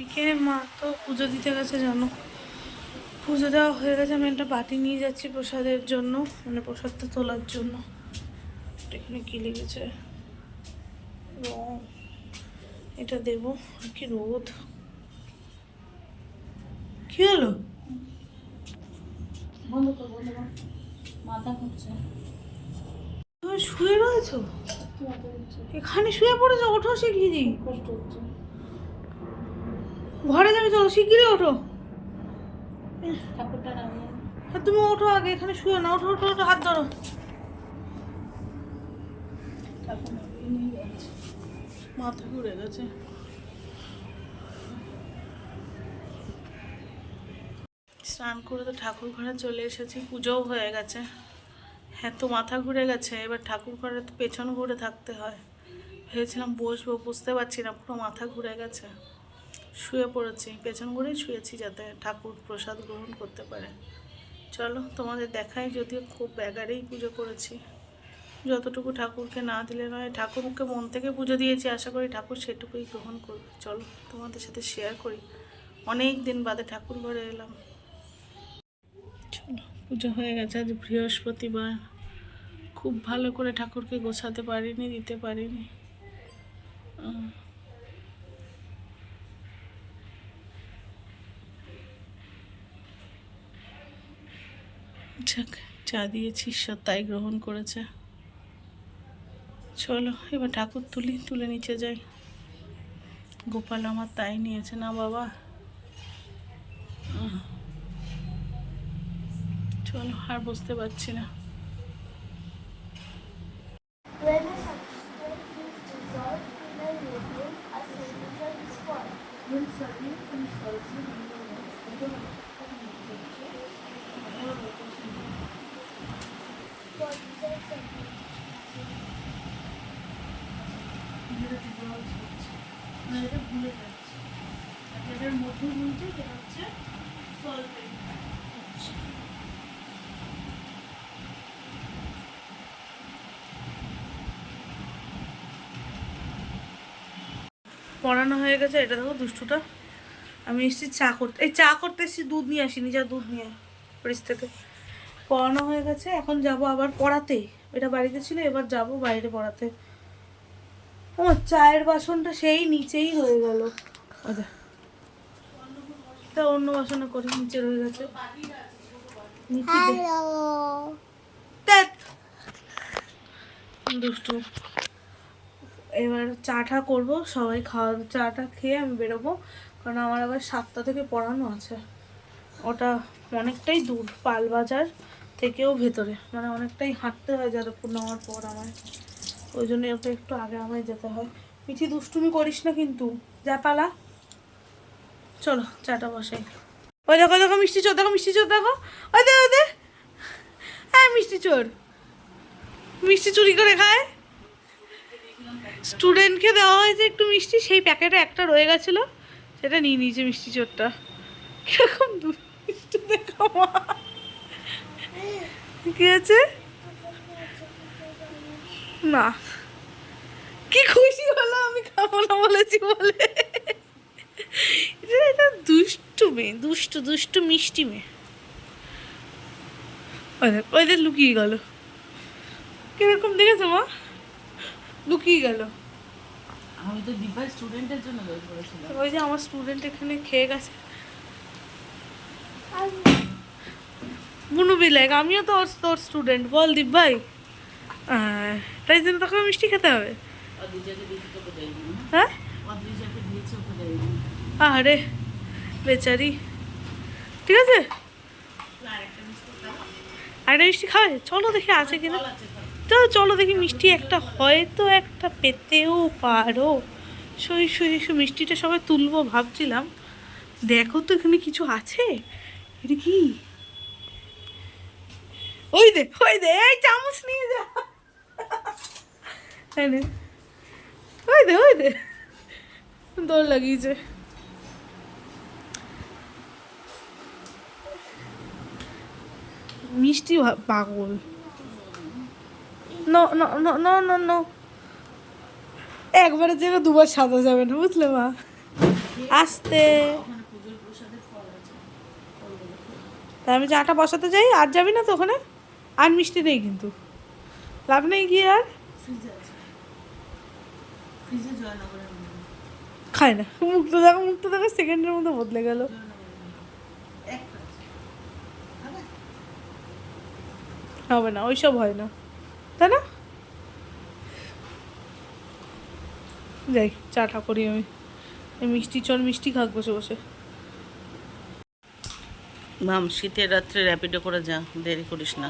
এদিকে মা তো পুজো দিতে গেছে জানো? পুজো দেওয়া হয়ে গেছে আমি একটা বাটি নিয়ে যাচ্ছি প্রসাদের জন্য মানে প্রসাদটা তোলার জন্য। এখানে কি লেগেছে রং। এটা দেবো আর কি রোদ। কি হলো? শুয়ে রয়েছো? মাথা এখানে শুয়ে পড়েছো? ওঠো শিগগিরি কষ্ট হচ্ছে। ঘরে যাবে চলো শিগগিরি ওঠো। আর তুমি ওঠো আগে এখানে শুয়ে না ওঠো ওঠো ওঠো হাত ধরো। মাথা ঘুরে গেছে। স্নান করে তো ঠাকুর ঘরে চলে এসেছি পুজোও হয়ে গেছে। হ্যাঁ তো মাথা ঘুরে গেছে এবার ঠাকুর ঘরে তো পেছন ঘুরে থাকতে হয়। ভেবেছিলাম বসবো বুঝতে পারছি না পুরো মাথা ঘুরে গেছে। শুয়ে পড়েছি, পেছন ঘুরেই শুয়েছি যাতে ঠাকুর প্রসাদ গ্রহণ করতে পারে। চলো, তোমাদের দেখাই, যদিও খুব ব্যাগারেই পুজো করেছি। যতটুকু ঠাকুরকে না দিলে নয়, ঠাকুরকে মন থেকে পুজো দিয়েছি, আশা করি ঠাকুর সেটুকুই গ্রহণ করবে। চলো, তোমাদের সাথে শেয়ার করি। অনেক দিন বাদে ঠাকুর ঘরে এলাম। চলো, পুজো হয়ে গেছে আজ বৃহস্পতিবার। খুব ভালো করে ঠাকুরকে গোছাতে পারিনি, দিতে পারিনি। যাক চা দিয়েছি, ঈশ্বর তাই গ্রহণ করেছে। চলো, এবার ঠাকুর তুলি, তুলে নিচে যাই। গোপাল আমার তাই নিয়েছে, না বাবা। চলো, আর বুঝতে পারছি না। When a পড়ানো হয়ে গেছে এটা দেখো দুষ্টুটা। আমি এসেছি চা করতে এই চা করতে এসেছি দুধ নিয়ে আসিনি যা দুধ নিয়ে ফ্রিজ থেকে। পড়ানো হয়ে গেছে এখন যাব আবার পড়াতে। এটা বাড়িতে ছিল এবার যাব বাইরে পড়াতে। আমার চায়ের বাসনটা সেই নিচেই হয়ে গেল। আচ্ছা। তা অন্য বাসনে করে নিচে রয়ে গেছে। দুষ্টু। এবার চাটা করব, সবাই খাওয়া চাটা খেয়ে আমি বেরোবো, কারণ আমার আবার সাতটা থেকে পড়ানো আছে। ওটা অনেকটাই দূর, পালবাজার থেকেও ভেতরে। মানে অনেকটাই হাঁটতে হয় যতক্ষণ নেওয়ার পর আমার ওই জন্য ওটা একটু আগে আমায় যেতে হয়। মিঠি, দুষ্টুমি করিস না কিন্তু। যা পালা। চলো, চাটা বসাই। ওই দেখো দেখো, মিষ্টি চোর, দেখো, মিষ্টি চোর, দেখো। ওই দে ওই দে। হ্যাঁ মিষ্টি চোর। মিষ্টি চুরি করে খায়। স্টুডেন্টকে দেওয়া হয়েছে একটু মিষ্টি, সেই প্যাকেটে একটা রয়ে গেছিল। সেটা নিয়ে নিয়েছে মিষ্টি চোরটা। কীরকম দুষ্টু দেখো কি আছে না। কি খুশি হলো, আমি খাব না বলেছি বলে। এটা দুষ্টু মেয়ে, দুষ্টু দুষ্টু মিষ্টি মেয়ে। ওদের ওদের লুকিয়ে গেল। কীরকম দেখেছ মা? লুকিয়ে গেল। আমি তো দিব্যাই স্টুডেন্টের জন্য বের করেছিলাম। ওই যে আমার স্টুডেন্ট এখানে খেয়ে গেছে। বুনু বিলাক আমিও তো ওর তোর স্টুডেন্ট বল দীপ ভাই। তাই জন্য তোকে মিষ্টি খেতে হবে? হ্যাঁ? আরে বেচারি। ঠিক আছে? আরেকটা মিষ্টি খাবে? চলো দেখি আছে কিনা। তো চলো দেখি মিষ্টি একটা হয়তো একটা পেতেও পারো। সই সই সই মিষ্টিটা সবাই তুলবো ভাবছিলাম। দেখো তো এখানে কিছু আছে? এটা কি? ওই দে ওই দে, এই চামচ নিয়ে যা। নে। ওই দে ওই দে। দৌড় লাগিয়েছে। মিষ্টি পাগল। No no no no no no একবারের জন্য দুবার সাজা যাবে না, বুঝলে মা? আস্তে। ওখানে পুজোর প্রসাদের ফল আছে ফলগুলো খেয়ে। তা আমি চাটা বসাতে যাই, আর যাবি না তো ওখানে? আর মিষ্টি নেই কিন্তু। লাভ নেই গিয়ে আর? খায় না। মুখটা দেখো মুখটা দেখো সেকেন্ডের মধ্যে বদলে গেল? হবে না, ওইসব হয় না। তাই না? যাই চাটা করি আমি। মিষ্টি চল মিষ্টি খাক বসে বসে। মাম শীতের রাত্রে র্যাপিডো করে যা দেরি করিস না।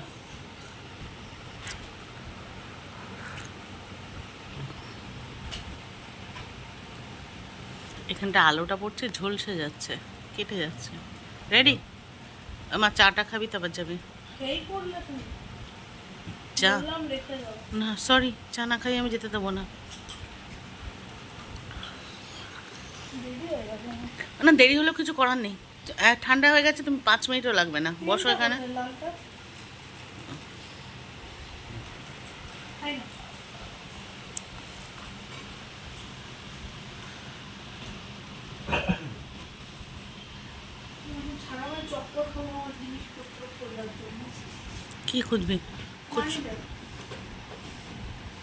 এখানটা আলোটা পড়ছে ঝলসে যাচ্ছে কেটে যাচ্ছে। রেডি আমার চাটা খাবি তারপর যাবি। করলে তুমি। চা না সরি চা না খাই আমি যেতে দেবো না। না দেরি হলেও কিছু করার নেই। ঠান্ডা হয়ে গেছে তুমি পাঁচ মিনিটও লাগবে না। বসো এখানে। লালটা খাই না ছাড়া আমি চক্কর খাব আমার জিনিসপত্র খোঁজার জন্য। কি খুঁজবি? খুঁজ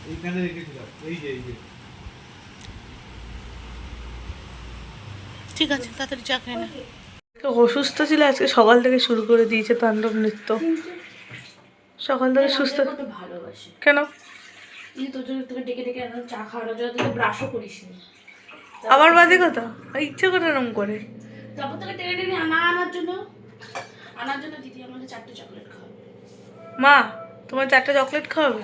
এইখানে রেখেছিলাম। এই যে এই যে। ঠিক আছে তাড়াতাড়ি চা খাই না। অসুস্থ ছিল আজকে সকাল থেকে শুরু করে দিয়েছে তাণ্ডব নৃত্য। সকাল থেকে সুস্থ ভালোবাসি? কেন? তোর জন্য তোকে ডেকে ডেকে চা খাওয়ানোর জন্য তুই ব্রাশও করিস আবার বাজে কথা? ইচ্ছে করে এরম করে। তারপর তোকে টেনে টেনে আনা আনার জন্য আনার জন্য দিদি আমাকে চারটে চকলেট খাওয়াবে। মা তোমার চারটা চকলেট খাওয়াবে?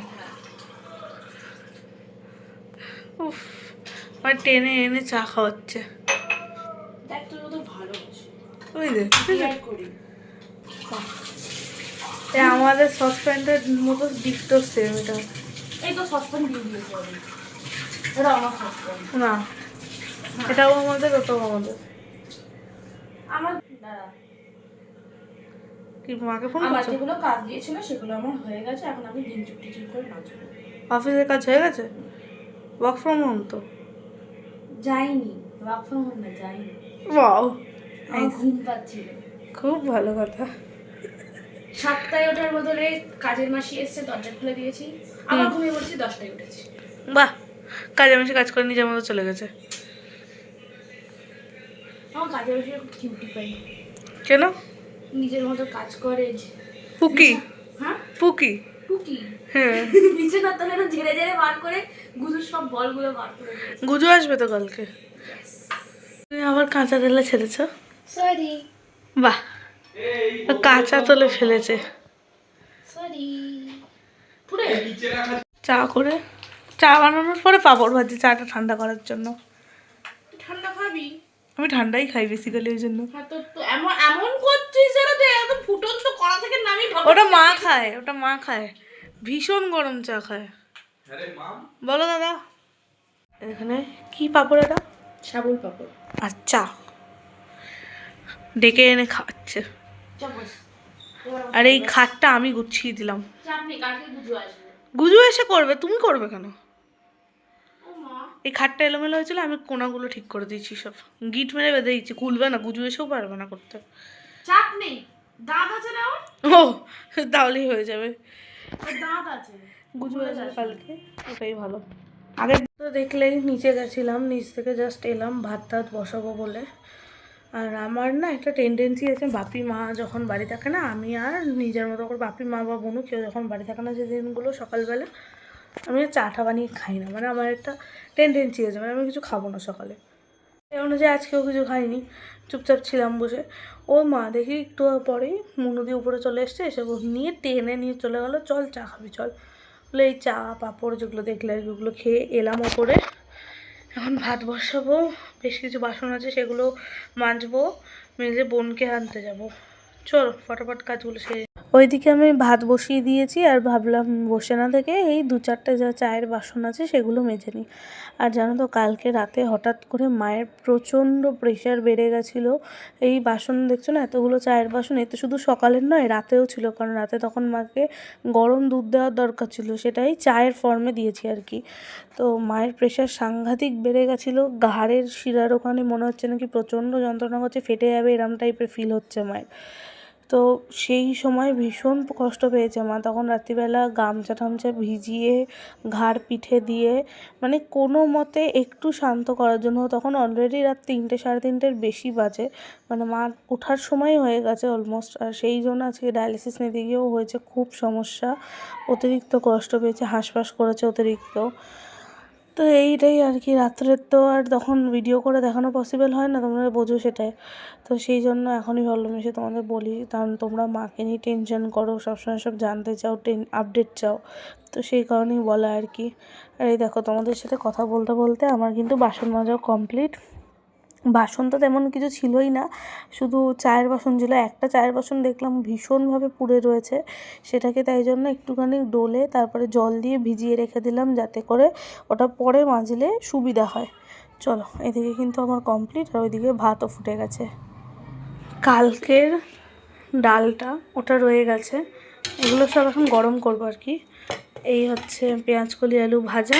উফ আমার টেনে এনে চা খাওয়াচ্ছে। দেখ ওই এ আমাদের সসপ্যানটার মতো ডিক্টো সেম এটা। এই তো সসপ্যান দিয়ে দিয়েছে এটা আমার সসপ্যান। না এটাও আমাদের ওটাও আমাদের। আমার দাঁড়া। কি মাকে ফোন আমার করছ? যেগুলো কাজ দিয়েছিল সেগুলো আমার হয়ে গেছে এখন আমি দিন চুপটি চুপ করে নাচবো অফিসের কাজ হয়ে গেছে? ওয়ার্ক ফ্রম হোম তো? যাইনি ওয়ার্ক ফ্রম হোম না যাইনি। বাও আমার ঘুম পাচ্ছিল। খুব ভালো কথা। সাতটায় ওঠার বদলে কাজের মাসি এসছে দরজা খুলে দিয়েছি। আবার ঘুমিয়ে পড়ছি দশটায় উঠেছি। বাহ! কাজে মাসে কাজ করে নিজের মতো চলে গেছে। আমার কাজের মাসি কিউটি পাই কেন? নিজের মতো কাজ করে পুকি? হ্যাঁ? পুকি? টুকি হ্যাঁ। বিছানার তলে একটু ঝেড়ে ঝেড়ে বার করে গুজুর সব বলগুলো বার করে গুজু আসবে তো কালকে? তুমি আবার কাঁচা তেলে ছেড়েছ? সরি। বাহ। ও কাঁচা তেলে ফেলেছে। সরি। পুরো চা করে? চা বানানোর পরে পাঁপড় ভাজি চাটা ঠান্ডা করার জন্য। ঠান্ডা খাবি? আমি ঠান্ডাই খাই বেসিক্যালি ওই জন্য। হ্যাঁ এমন এমন করছিস যেন তুই একদম ফুটন্ত কড়া থেকে নামি ওটা মা খায় ওটা মা খায়। ভীষণ গরম চা খায়। বলো দাদা। এখানে কি পাপড় এটা? সাবুল পাপড়। আর চা ডেকে এনে খাওয়াচ্ছে। আর এই খাটটা আমি গুছিয়ে দিলাম। গুজু এসে করবে তুমি করবে কেন? এই খাটটা এলোমেলো হয়েছিল আমি কোনাগুলো ঠিক করে দিয়েছি সব। গিট মেরে বেঁধে দিচ্ছি খুলবে না গুজু এসেও পারবে না করতে। চাপ নেই। দাঁত আছে না ওর? ও তাহলেই হয়ে যাবে। দাঁত আছে। গুজু আসবে কালকে ওটাই ভালো। আগে তো দেখলেই নিচে গেছিলাম নিচ থেকে জাস্ট এলাম ভাত টাত বসাবো বলে। আর আমার না একটা টেন্ডেন্সি আছে বাপি মা যখন বাড়ি থাকে না আমি আর নিজের মতো করে বাপি মা বা বোনু কেউ যখন বাড়ি থাকে না যে দিনগুলো সকালবেলা আমি আর চাটা বানিয়ে খাই না। মানে আমার একটা টেন্ডেন্সি আছে মানে আমি কিছু খাব না সকালে। এই অনুযায়ী আজকেও কিছু খাইনি, চুপচাপ ছিলাম বসে। ও মা, দেখি একটু পরেই মুনুদি উপরে চলে এসছে, এসে নিয়ে টেনে নিয়ে চলে গেলো, চল চা খাবি, চল। বলে এই চা, পাঁপড় যেগুলো দেখলে ওগুলো খেয়ে এলাম ওপরে। এখন ভাত বসাবো, বেশ কিছু বাসন আছে, সেগুলো মাজবো, মেজে বোনকে আনতে যাব। চল, ফটাফট কাজগুলো সেরে ওইদিকে আমি ভাত বসিয়ে দিয়েছি আর ভাবলাম বসে না থেকে এই দু চারটে যা চায়ের বাসন আছে সেগুলো মেজে নিই। আর জানো তো, কালকে রাতে হঠাৎ করে মায়ের প্রচণ্ড প্রেশার বেড়ে গেছিল। এই বাসন দেখছ না, এতগুলো চায়ের বাসন এতে শুধু সকালের নয়, রাতেও ছিল। কারণ রাতে তখন মাকে গরম দুধ দেওয়ার দরকার ছিল, সেটাই চায়ের ফর্মে দিয়েছি আর কি। তো মায়ের প্রেশার সাংঘাতিক বেড়ে গেছিল। ঘাড়ের শিরার ওখানে মনে হচ্ছে নাকি প্রচণ্ড যন্ত্রণা করছে, ফেটে যাবে এরম টাইপের ফিল হচ্ছে মায়ের। তো সেই সময় ভীষণ কষ্ট পেয়েছে মা। তখন রাত্রিবেলা গামছা টামছা ভিজিয়ে, ঘাড় পিঠে দিয়ে মানে কোনো মতে একটু শান্ত করার জন্য। তখন অলরেডি রাত তিনটে, সাড়ে তিনটের বেশি বাজে। মানে মা ওঠার সময় হয়ে গেছে অলমোস্ট আর সেই জন্য আজকে ডায়ালিসিস নিতে গিয়েও হয়েছে খুব সমস্যা। অতিরিক্ত কষ্ট পেয়েছে, হাঁসফাঁস করেছে অতিরিক্ত। তো এইটাই আর কি। রাত্রের তো আর তখন ভিডিও করে দেখানো পসিবল হয় না, তোমরা বোঝো সেটাই। তো সেই জন্য এখনই ভাবলাম এসে তোমাদের বলি, কারণ তোমরা মাকে নিয়ে টেনশন করো, সবসময় সব জানতে চাও টেন আপডেট চাও। তো সেই কারণেই বলা আর কি। আর এই দেখো তোমাদের সাথে কথা বলতে বলতে আমার কিন্তু বাসন মাজাও কমপ্লিট বাসন তো তেমন কিছু ছিলই না। শুধু চায়ের বাসন ছিল। একটা চায়ের বাসন দেখলাম ভীষণভাবে পুড়ে রয়েছে। সেটাকে তাই জন্য একটুখানি ডোলে তারপরে জল দিয়ে ভিজিয়ে রেখে দিলাম যাতে করে ওটা পরে মাজলে সুবিধা হয়। চলো, এদিকে কিন্তু আমার কমপ্লিট আর ওইদিকে ভাতও ফুটে গেছে। কালকের ডালটা ওটা রয়ে গেছে। এগুলো সব এখন গরম করব আর কি। এই হচ্ছে পেঁয়াজ কলি আলু ভাজা।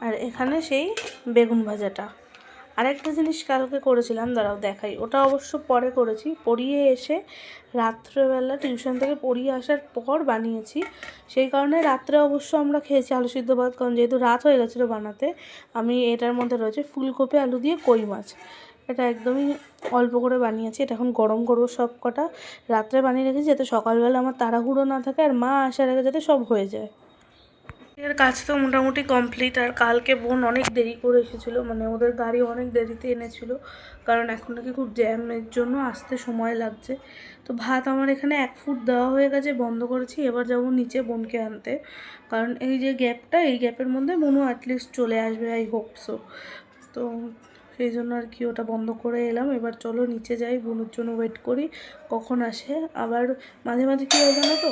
আর এখানে সেই বেগুন ভাজাটা। আরেকটা জিনিস কালকে করেছিলাম, দাঁড়াও দেখাই। ওটা অবশ্য পরে করেছি। পড়িয়ে এসে রাত্রেবেলা টিউশন থেকে পড়িয়ে আসার পর বানিয়েছি। সেই কারণে রাত্রে অবশ্য আমরা খেয়েছি আলু সিদ্ধ ভাত, কারণ যেহেতু রাত হয়ে গেছিল বানাতে, আমি এটার মধ্যে রয়েছে ফুলকপি, আলু দিয়ে কই মাছ। এটা একদমই অল্প করে বানিয়েছি। এটা এখন গরম করব সব কটা রাত্রে বানিয়ে রেখেছি যাতে সকালবেলা আমার তাড়াহুড়ো না থাকে আর মা আসার আগে যাতে সব হয়ে যায়। এর কাজ তো মোটামুটি কমপ্লিট আর কালকে বোন অনেক দেরি করে এসেছিল মানে ওদের গাড়ি অনেক দেরিতে এনেছিল, কারণ এখন নাকি খুব জ্যামের জন্য আসতে সময় লাগছে। তো ভাত আমার এখানে এক ফুট দেওয়া হয়ে গেছে, বন্ধ করেছি, এবার যাব নিচে বোনকে আনতে। কারণ এই যে গ্যাপটা এই গ্যাপের মধ্যে মনু অ্যাটলিস্ট চলে আসবে আই হোপ সো তো সেই জন্য আর কি ওটা বন্ধ করে এলাম, এবার চলো নিচে যাই, বোনের জন্য ওয়েট করি, কখন আসে। আবার মাঝে মাঝে কী হয় জানো তো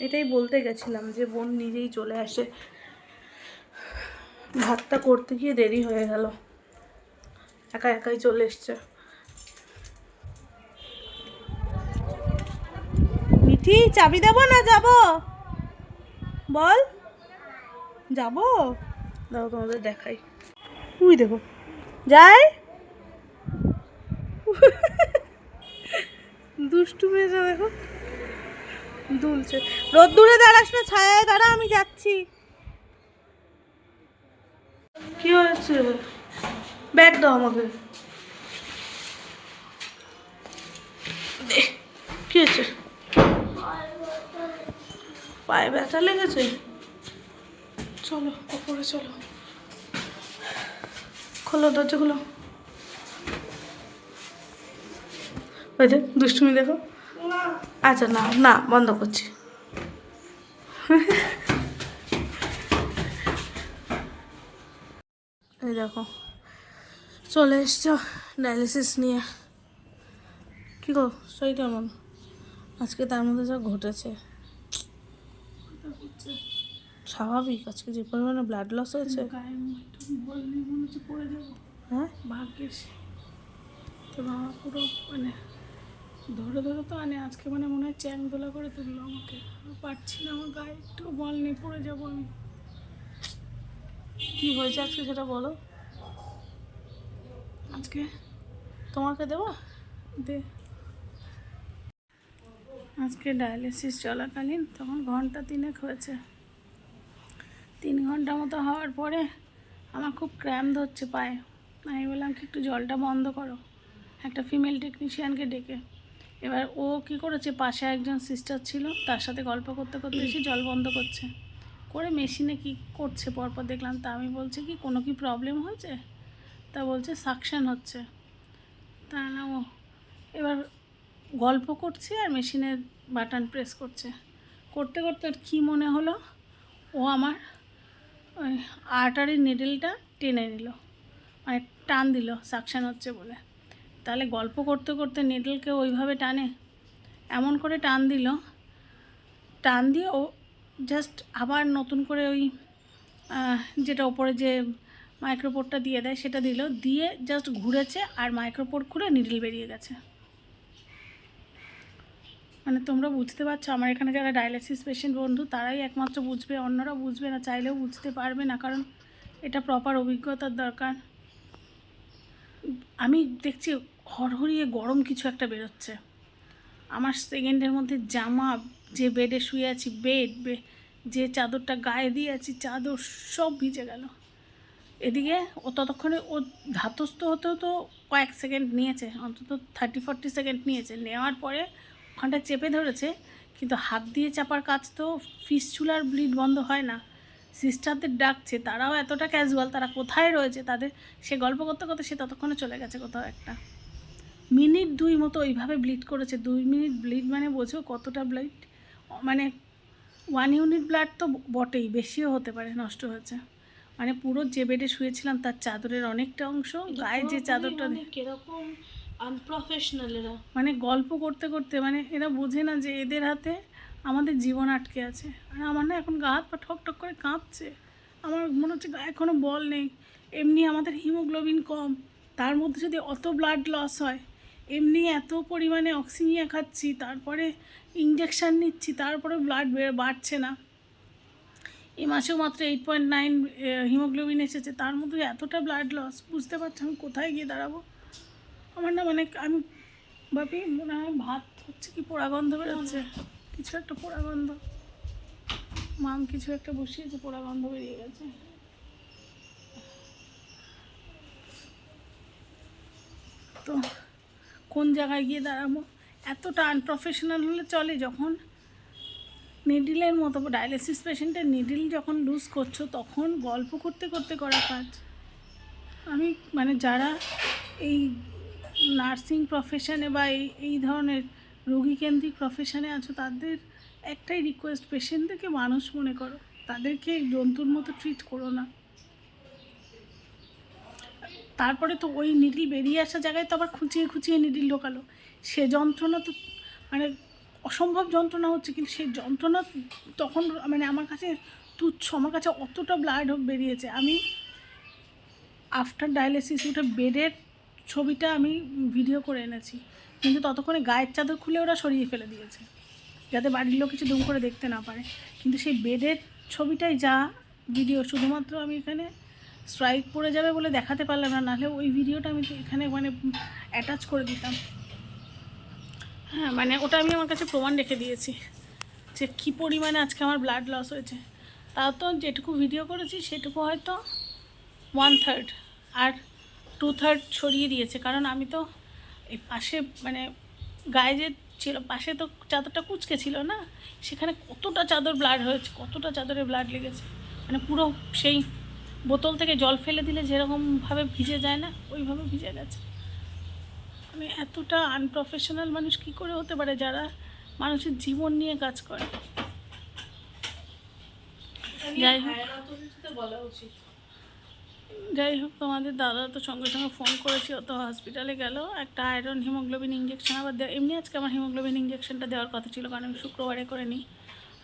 এটাই বলতে গেছিলাম যে বোন নিজেই চলে আসে। ভাতটা করতে গিয়ে দেরি হয়ে গেল। একা একাই চলে এসছে। মিঠি, চাবি দেবো না? যাব? বল। যাব? দাও তোমাদের দেখাই। উই দেখো। যাই। দুষ্টু মেয়েছে দেখো। দুলছে। রোদ্দুরে দাঁড়াস না ছায়ায় দাঁড়া আমি যাচ্ছি। কি হয়েছে? ব্যাগ দাও আমাকে। কি হয়েছে? পায়ে ব্যথা লেগেছে? চলো ওপরে চলো। খোলো দরজা খোলো ওই যে দুষ্টুমি দেখো। আচ্ছা না না বন্ধ করছি। এই দেখো চলে এসছো ডায়ালিসিস নিয়ে। কী গো শরীর কেমন? আজকে তার মধ্যে যা ঘটেছে। স্বাভাবিক আজকে যে পরিমাণে ব্লাড লস হয়েছে। হ্যাঁ? ভাগ্যিস। তো বাবা পুরো মানে ধরে ধরে তো আনে আজকে মানে মনে হয় চ্যাং দোলা করে তুললো আমাকে। পারছি না আমার গায়ে একটু বল নেই পড়ে যাব আমি। কি হয়েছে আজকে সেটা বলো? আজকে তোমাকে দেবো? দে। আজকে ডায়ালিসিস চলাকালীন তখন ঘণ্টা তিনেক হয়েছে। তিন ঘণ্টা মতো হওয়ার পরে আমার খুব ক্র্যাম ধরছে পায়ে। আমি বললাম কি একটু জলটা বন্ধ করো। একটা ফিমেল টেকনিশিয়ানকে ডেকে। এবার ও কি করেছে? পাশে একজন সিস্টার ছিল, তার সাথে গল্প করতে করতে এসে জল বন্ধ করছে। করে মেশিনে কি করছে? পরপর দেখলাম তা আমি বলছি, কি, কোনো কি প্রবলেম হয়েছে? তা বলছে সাকশান হচ্ছে। তা না, ও এবার গল্প করছে আর মেশিনের বাটন প্রেস করছে। করতে করতে ওর কী মনে হলো? ও আমার ওই আর্টারির নিডেলটা টেনে নিল। মানে টান দিল সাকশান হচ্ছে বলে। তাহলে গল্প করতে করতে নিডলকে ওইভাবে টানে? এমন করে টান দিল। টান দিয়ে ও জাস্ট আবার নতুন করে ওই যেটা ওপরে যে মাইক্রোপোর্টটা দিয়ে দেয় সেটা দিল। দিয়ে জাস্ট ঘুরেছে আর মাইক্রোপোর্ট খুলে নিডল বেরিয়ে গেছে। মানে তোমরা বুঝতে পারছ, আমার এখানে যারা ডায়ালিসিস পেশেন্ট বন্ধু, তারাই একমাত্র বুঝবে, অন্যরা বুঝবে না, চাইলেও বুঝতে পারবে না, কারণ এটা প্রপার অভিজ্ঞতার দরকার। আমি দেখছি হরহরিয়ে গরম কিছু একটা বেরোচ্ছে। আমার সেকেন্ডের মধ্যে জামা, যে বেডে শুয়ে আছি, বেড যে চাদরটা গায়ে দিয়ে আছি, চাদর সব ভিজে গেল। এদিকে ও ততক্ষণে ও ধাতস্থ হতেও তো কয়েক সেকেন্ড নিয়েছে, অন্তত থার্টি ফর্টি সেকেন্ড নিয়েছে। নেওয়ার পরে ওখানটা চেপে ধরেছে, কিন্তু হাত দিয়ে চাপার কাজ তো ফিস চুলার ব্লিড বন্ধ হয় না। সিস্টারদের ডাকছে, তারাও এতটা ক্যাজুয়াল তারা কোথায় রয়েছে? তাদের, সে গল্প করতে করতে সে ততক্ষণে চলে গেছে কোথাও একটা। মিনিট দুই মতো ওইভাবে ব্লিড করেছে। দুই মিনিট ব্লিড মানে বোঝো কতটা ব্লিড? মানে ওয়ান ইউনিট ব্লাড তো বটেই বেশিও হতে পারে নষ্ট হয়েছে। মানে পুরো যে বেডে শুয়েছিলাম তার চাদরের অনেকটা অংশ গায়ে যে চাদরটা দিয়ে- কীরকম আনপ্রফেশনাল এরা। মানে গল্প করতে করতে মানে এরা বোঝে না যে এদের হাতে আমাদের জীবন আটকে আছে। আর আমার না এখন গা হাত পা ঠক ঠক করে কাঁপছে। আমার মনে হচ্ছে গায়ে কোনো বল নেই। এমনি আমাদের হিমোগ্লোবিন কম। তার মধ্যে যদি অত ব্লাড লস হয় এমনি এত পরিমাণে অক্সিমিয়া খাচ্ছি, তারপরে ইঞ্জেকশান নিচ্ছি, তারপরে ব্লাড বাড়ছে না। এই মাসেও মাত্র এইট পয়েন্ট নাইন হিমোগ্লোবিন এসেছে, তার মধ্যে এতটা ব্লাড লস বুঝতে পারছি আমি কোথায় গিয়ে দাঁড়াবো। আমার না মানে আমি ভাবি মনে হয় ভাত হচ্ছে কি পোড়া গন্ধ বেরোচ্ছে। কিছু একটা পোড়া গন্ধ মাম কিছু একটা বসিয়েছে পোড়া গন্ধ বেরিয়ে গেছে। তো কোন জায়গায় গিয়ে দাঁড়াবো? এতটা আনপ্রফেশনাল হলে চলে যখন? নিডিলের মতো ডায়ালিসিস পেশেন্টের নিডিল যখন লুজ করছ, তখন গল্প করতে করতে করা কাজ। আমি মানে যারা এই নার্সিং প্রফেশনে বা এই এই ধরনের রোগীকেন্দ্রিক প্রফেশনে আছো, তাদের একটাই রিকোয়েস্ট পেশেন্টদেরকে মানুষ মনে করো। তাদেরকে জন্তুর মতো ট্রিট করো না। তারপরে তো ওই নিডিল বেরিয়ে আসা জায়গায় তো আবার খুঁচিয়ে খুঁচিয়ে নিডিল ঢোকালো। সে যন্ত্রণা তো মানে অসম্ভব যন্ত্রণা হচ্ছে, কিন্তু সেই যন্ত্রণা তখন মানে আমার কাছে তুচ্ছ, আমার কাছে অতটা ব্লাড বেরিয়েছে। আমি আফটার ডায়ালিসিস ওটা বেডের ছবিটা আমি ভিডিও করে এনেছি। কিন্তু ততক্ষণে গায়ের চাদর খুলে ওরা সরিয়ে ফেলে দিয়েছে, যাতে বাড়ির লোক কিছু দুম করে দেখতে না পারে। কিন্তু সেই বেডের ছবিটাই যা ভিডিও শুধুমাত্র আমি এখানে স্ট্রাইক পড়ে যাবে বলে দেখাতে পারলাম না, নাহলে ওই ভিডিওটা আমি এখানে মানে অ্যাটাচ করে দিতাম। হ্যাঁ মানে ওটা আমি আমার কাছে প্রমাণ রেখে দিয়েছি যে কী পরিমাণে আজকে আমার ব্লাড লস হয়েছে। তাও তো যেটুকু ভিডিও করেছি, সেটুকু হয়তো ওয়ান থার্ড আর টু থার্ড ছড়িয়ে দিয়েছে। কারণ আমি তো এই পাশে মানে গায়ে যে ছিল, পাশে তো চাদরটা কুচকে ছিল না, সেখানে কতটা চাদর ব্লাড হয়েছে, কতটা চাদরে ব্লাড লেগেছে মানে পুরো সেই বোতল থেকে জল ফেলে দিলে যেরকমভাবে ভিজে যায় না ওইভাবে ভিজে গেছে। মানে এতটা আনপ্রফেশনাল মানুষ কি করে হতে পারে যারা মানুষের জীবন নিয়ে কাজ করে? যাই হোক। বলা উচিত। যাই হোক তোমাদের দাদা তো সঙ্গে সঙ্গে ফোন করেছি ও তো হসপিটালে গেল। একটা আয়রন হিমোগ্লোবিন ইঞ্জেকশন আবার এমনি আজকে আমার হিমোগ্লোবিন ইঞ্জেকশনটা দেওয়ার কথা ছিল কারণ আমি শুক্রবারে করে নিই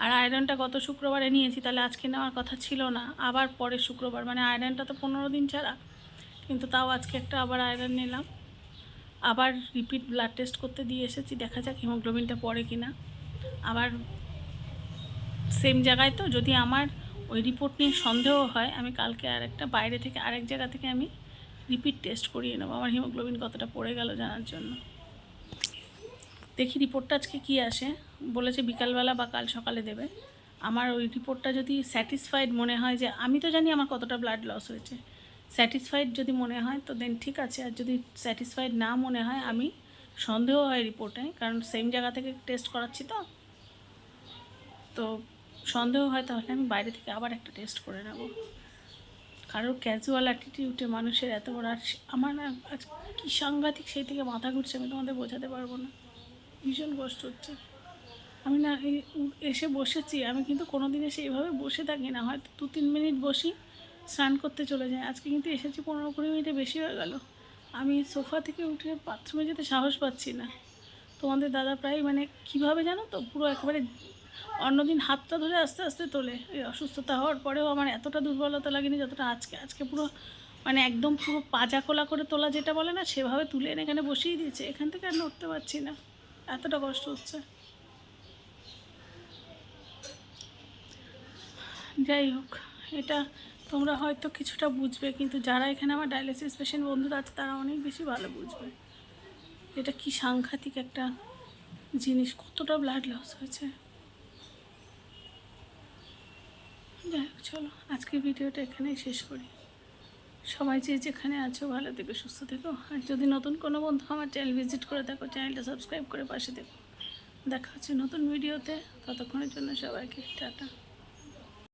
আর আয়রনটা গত শুক্রবারে নিয়েছি, তাহলে আজকে নেওয়ার কথা ছিল না। আবার পরে শুক্রবার মানে আয়রনটা তো পনেরো দিন ছাড়া, কিন্তু তাও আজকে একটা আবার আয়রন নিলাম। আবার রিপিট ব্লাড টেস্ট করতে দিয়ে এসেছি, দেখা যাক হিমোগ্লোবিনটা পড়ে কি না আবার সেম জায়গায় তো, যদি আমার ওই রিপোর্ট নিয়ে সন্দেহ হয়, আমি কালকে আর একটা বাইরে থেকে আরেক জায়গা থেকে আমি রিপিট টেস্ট করিয়ে নেব, আমার হিমোগ্লোবিন কতটা পড়ে গেল জানার জন্য। দেখি রিপোর্টটা আজকে কী আসে। বলেছে বিকালবেলা বা কাল সকালে দেবে। আমার ওই রিপোর্টটা যদি স্যাটিসফাইড মনে হয় যে আমি তো জানি আমার কতটা ব্লাড লস হয়েছে। স্যাটিসফাইড যদি মনে হয় তো দেন ঠিক আছে, আর যদি স্যাটিসফাইড না মনে হয় আমি সন্দেহ হয় রিপোর্টে, কারণ সেম জায়গা থেকে টেস্ট করাচ্ছি তো। তো সন্দেহ হয় তাহলে আমি বাইরে থেকে আবার একটা টেস্ট করে নেব। কারোর ক্যাজুয়াল অ্যাটিটিউডে মানুষের এত বড় আর আমার না কী সাংঘাতিক সেই থেকে মাথা ঘুরছে আমি তোমাদের বোঝাতে পারব না। ভীষণ কষ্ট হচ্ছে। আমি না এসে বসেছি। আমি কিন্তু কোনো দিন এসে এইভাবে বসে থাকি না। হয়তো দু তিন মিনিট বসি, স্নান করতে চলে যাই। আজকে কিন্তু এসেছি পনেরো কুড়ি মিনিটে বেশি হয়ে গেল। আমি সোফা থেকে উঠে বাথরুমে যেতে সাহস পাচ্ছি না। তোমাদের দাদা প্রায় মানে কীভাবে জানো তো? পুরো একেবারে অন্যদিন হাতটা ধরে আস্তে আস্তে তোলে। অসুস্থতা হওয়ার পরেও আমার এতটা দুর্বলতা লাগেনি যতটা আজকে। আজকে পুরো মানে একদম পুরো পাজা কোলা করে তোলা যেটা বলে না, সেভাবে তুলে এনে এখানে বসিয়ে দিয়েছে। এখান থেকে আর নড়তে পারছি না। এতটা কষ্ট হচ্ছে। যাই হোক, এটা তোমরা হয়তো কিছুটা বুঝবে, কিন্তু যারা এখানে আমার ডায়ালিসিস পেশেন্ট বন্ধুরা আছে তারা অনেক বেশি ভালো বুঝবে। এটা কি সাংঘাতিক একটা জিনিস, কতটা ব্লাড লস হয়েছে। যাই হোক, চলো, আজকের ভিডিওটা এখানেই শেষ করি। সবাই যে যেখানে আছো, ভালো থেকো, সুস্থ থেকো। আর যদি নতুন কোনো বন্ধু আমার চ্যানেল ভিজিট করে থাকো চ্যানেলটা সাবস্ক্রাইব করে পাশে দেখো দেখা হচ্ছে নতুন ভিডিওতে, ততক্ষণের জন্য সবাইকে টাটা।